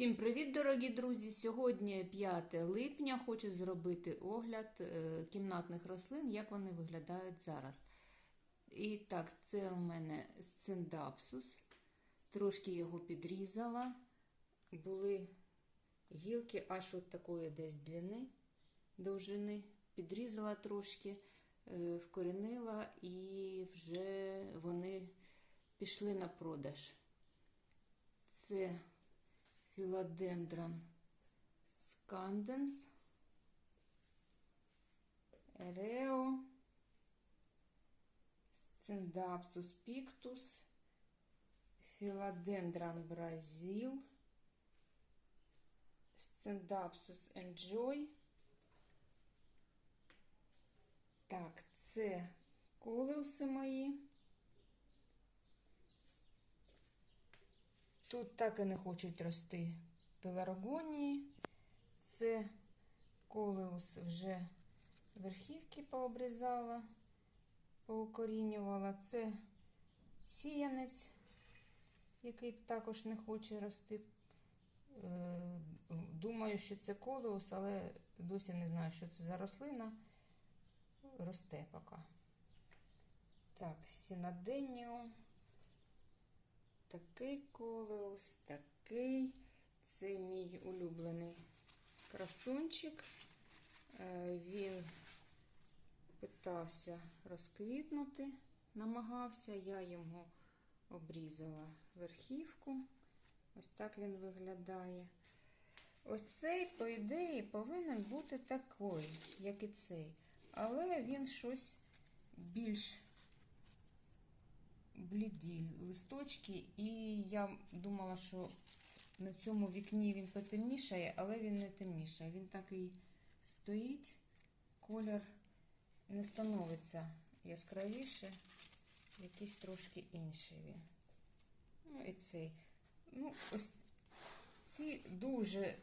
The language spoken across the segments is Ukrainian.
Всім привіт, дорогі друзі! Сьогодні 5 липня. Хочу зробити огляд е, кімнатних рослин, як вони виглядають зараз. І так, це у мене сциндапсус. Трошки його підрізала. Були гілки аж от такої десь длини, довжини. Підрізала трошки, е, вкорінила і вже вони пішли на продаж. Це філодендрон сканденс, ерео, сциндапсус піктус, філодендрон бразил, сциндапсус enjoy. Так, це колеуси мої. Тут так і не хочуть рости пеларгонії. Це колеус вже верхівки пообрізала, поукорінювала. Це сіянець, який також не хоче рости. Е, Думаю, що це колеус, але досі не знаю, що це за рослина. Росте поки. Так, сінаденіум. Такий колеус, такий. Це мій улюблений красунчик. Е, Він питався розквітнути, намагався, я йому обрізала верхівку. Ось так він виглядає. Ось цей, по ідеї, повинен бути такий, як і цей. Але він щось більш бліді листочки, і я думала, що на цьому вікні він потемнішає, але він не темнішає. Він так і стоїть, колір не становиться яскравіше, якийсь трошки інший він. Ну і цей. Ну, ось ці дуже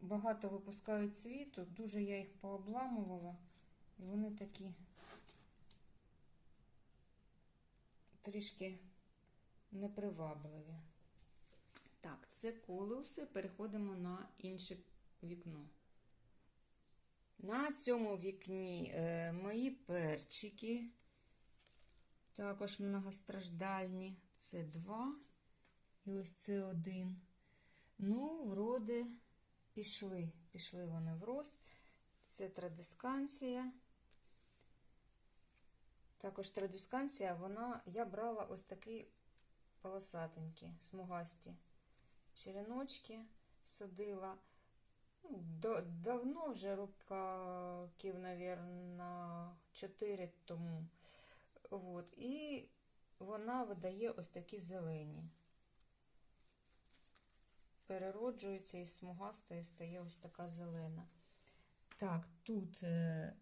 багато випускають цвіту, дуже я їх пообламувала, і вони такі. Трішки непривабливі. Так, це колеуси. Переходимо на інше вікно. На цьому вікні е, мої перчики, також многостраждальні. Це два. І ось це один. Ну, вроде, пішли. Пішли вони в рост. Це традисканція. Також традисканція, вона, я брала ось такі полосатенькі, смугасті череночки, садила. Ну, до, давно вже років, мабуть, 4 тому. От. І вона видає ось такі зелені. Перероджується із смугастої стає ось така зелена. Так, тут е,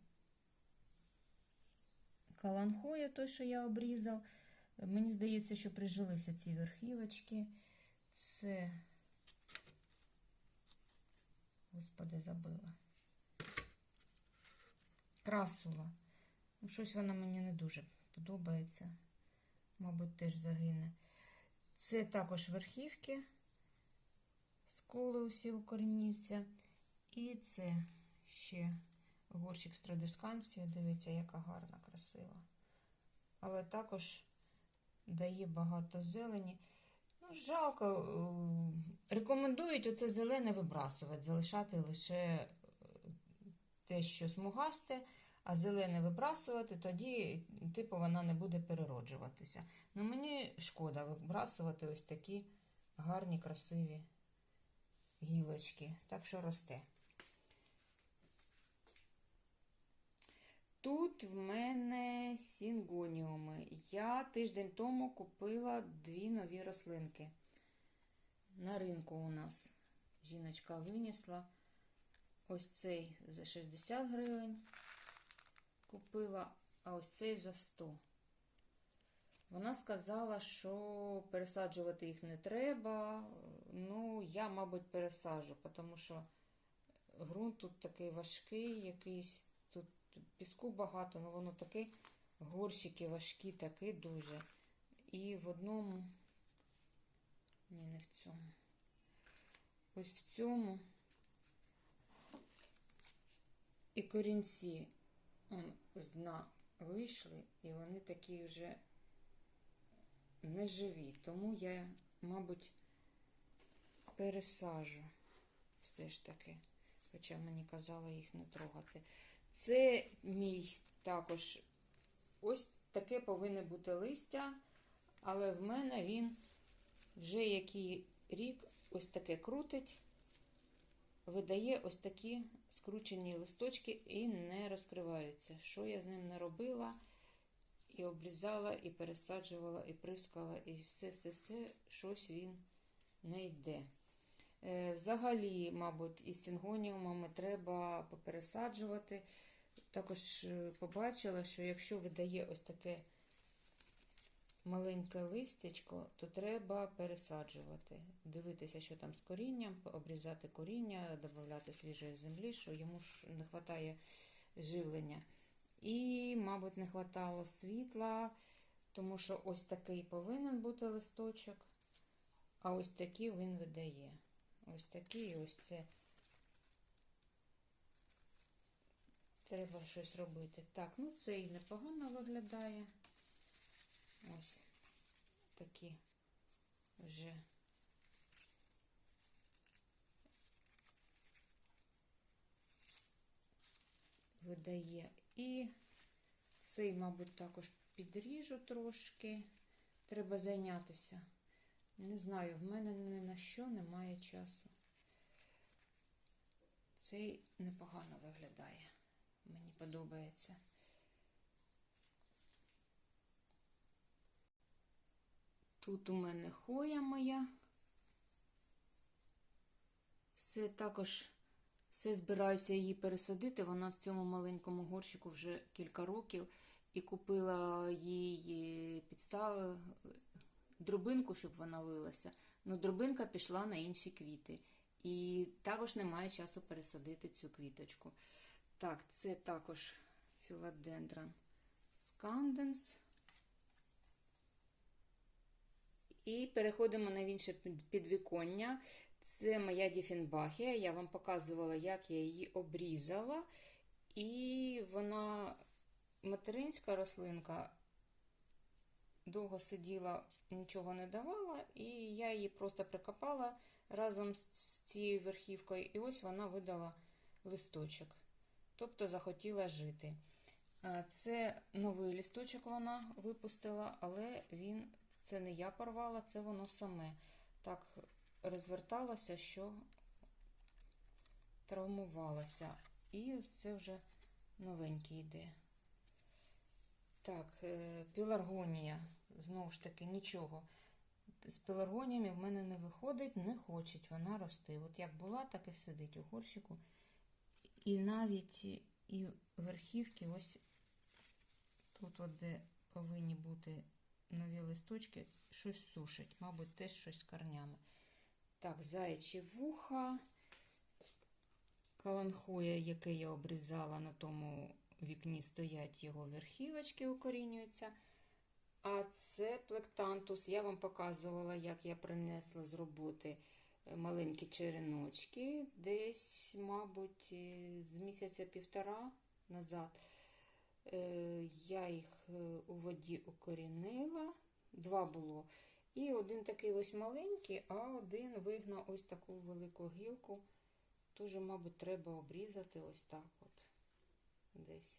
каланхоя, той, що я обрізав. Мені здається, що прижилися ці верхівочки. Це, господи, забила. Красула. Ну, щось вона мені не дуже подобається. Мабуть, теж загине. Це також верхівки з колеусів укорінівця. І це ще горщик з традисканції. Дивіться, яка гарна, красива. Але також дає багато зелені. Ну, жалко, е, рекомендують оце зелене вибрасувати, залишати лише е, те, що смугасте, а зелене вибрасувати, тоді, типу, вона не буде перероджуватися. Ну, мені шкода вибрасувати ось такі гарні, красиві гілочки. Так що росте. Тут в мене сінгоніуми. Я тиждень тому купила дві нові рослинки. На ринку у нас жіночка винесла. Ось цей за 60 гривень купила, а ось цей за 100. Вона сказала, що пересаджувати їх не треба. Ну, я, мабуть, пересаджу, тому що ґрунт тут такий важкий, якийсь піску багато, але воно таке, горщики важкі, такі дуже. І в одному, ні, не в цьому. ось в цьому. І корінці он, з дна вийшли, і вони такі вже неживі. Тому я, мабуть, пересажу все ж таки. Хоча мені казали їх не трогати. Це мій також ось таке повинне бути листя, але в мене він вже який рік ось таке крутить, видає ось такі скручені листочки і не розкриваються. Що я з ним не робила, і обрізала, і пересаджувала, і прискала, і все-все-все, щось він не йде. Е, Взагалі, мабуть, із сингоніумами треба попересаджувати. Також е, побачила, що якщо видає ось таке маленьке листячко, то треба пересаджувати. Дивитися, що там з корінням, обрізати коріння, додати свіжої землі, що йому ж не вистачає живлення. І, мабуть, не вистачало світла, тому що ось такий повинен бути листочок, а ось такий він видає. Ось такий, ось це. Треба щось робити. Так, ну це і непогано виглядає. Ось такі вже. Видає. І цей, мабуть, також підріжу трошки. Треба зайнятися. Не знаю, в мене ні на що немає часу. Цей непогано виглядає. Мені подобається. Тут у мене хоя моя. Все також все збираюся її пересадити. Вона в цьому маленькому горщику вже кілька років і купила їй підставу дробинку, щоб вона вилася. Ну, дробинка пішла на інші квіти. І також немає часу пересадити цю квіточку. Так, це також філодендрон сканденс. І переходимо на інше підвіконня. Це моя діфінбахія. Я вам показувала, як я її обрізала. І вона материнська рослинка довго сиділа, нічого не давала, і я її просто прикопала разом з цією верхівкою, і ось вона видала листочок. Тобто захотіла жити. Це новий листочок вона випустила, але він, це не я порвала, це воно саме так розверталося, що травмувалося. І ось це вже новенький йде. Так, піларгонія. Знову ж таки, нічого. З пеларгоніями в мене не виходить, не хоче вона рости. От як була, так і сидить у горщику. І навіть і верхівки, ось тут, от де повинні бути нові листочки, щось сушить, мабуть, теж щось з корнями. Так, заячі вуха, каланхоя, яке я обрізала на тому вікні, стоять його верхівочки, укорінюються. А це плектантус. Я вам показувала, як я принесла з роботи маленькі череночки, десь, мабуть, з місяця півтора назад. Я їх у воді укорінила, два було. І один такий ось маленький, а один вигнав ось таку велику гілку. Тоже, мабуть, треба обрізати ось так от десь.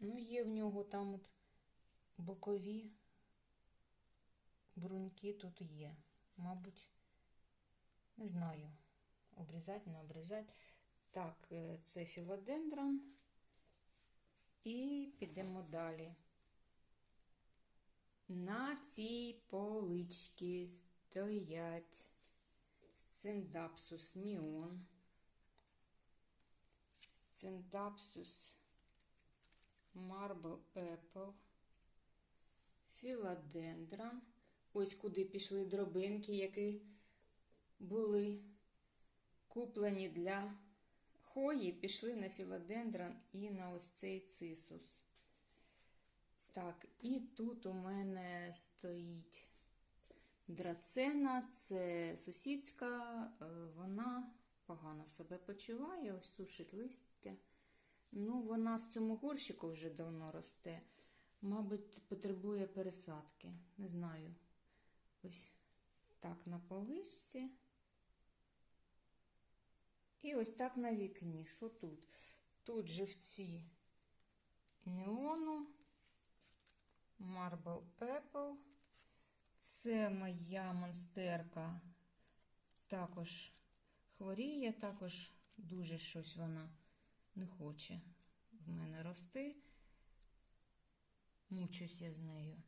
Ну, є в нього там от бокові бруньки тут є. Мабуть, не знаю, обрізати, не обрізати. Так, це філодендрон. І підемо далі. На цій поличці стоять Цендапсус Ніон, Цендапсус Marble Apple, Філадендрон. Ось куди пішли дробинки, які були куплені для хої, пішли на філадендрон і на ось цей цисус. Так, і тут у мене стоїть драцена, це сусідська, е, вона погано себе почуває, ось сушить листя. Ну, вона в цьому горщику вже давно росте. Мабуть, потребує пересадки. Не знаю. Ось так на поличці. І ось так на вікні. Що тут? Тут живці неону, Marble Apple. Це моя монстерка також хворіє, також дуже щось вона не хоче в мене рости. Мучусь я з нею.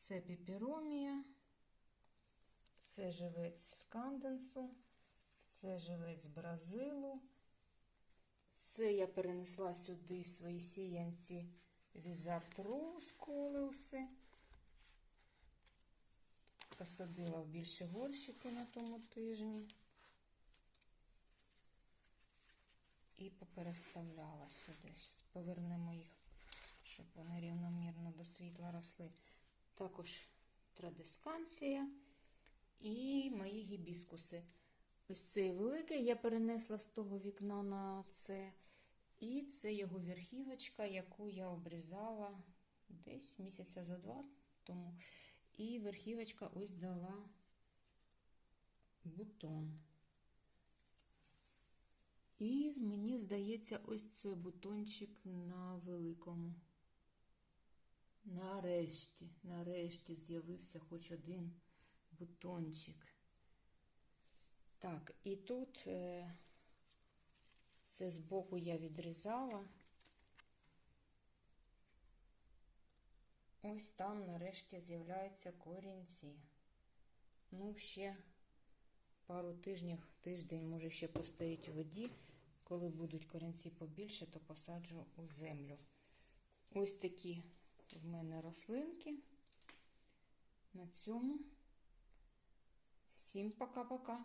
Це піперомія, це живець з канденсу, це живець з Бразилу. Це я перенесла сюди свої сіянці Візард Роуз колеуси. Посадила в більше горщики на тому тижні. І попереставляла сюди. Повернемо їх, щоб вони рівномірно до світла росли. Також традисканція і мої гібіскуси. Ось цей великий я перенесла з того вікна на це. І це його верхівочка, яку я обрізала десь місяця за два тому. І верхівочка ось дала бутон. І мені здається, ось це бутончик на великому. Нарешті, нарешті з'явився хоч один бутончик. Так, і тут е, це збоку я відрізала. Ось там нарешті з'являються корінці. Ну, ще пару тижнів, тиждень, може, ще постоїть в воді. Коли будуть корінці побільше, то посаджу у землю. Ось такі в мене рослинки. На цьому. Всім пока-пока.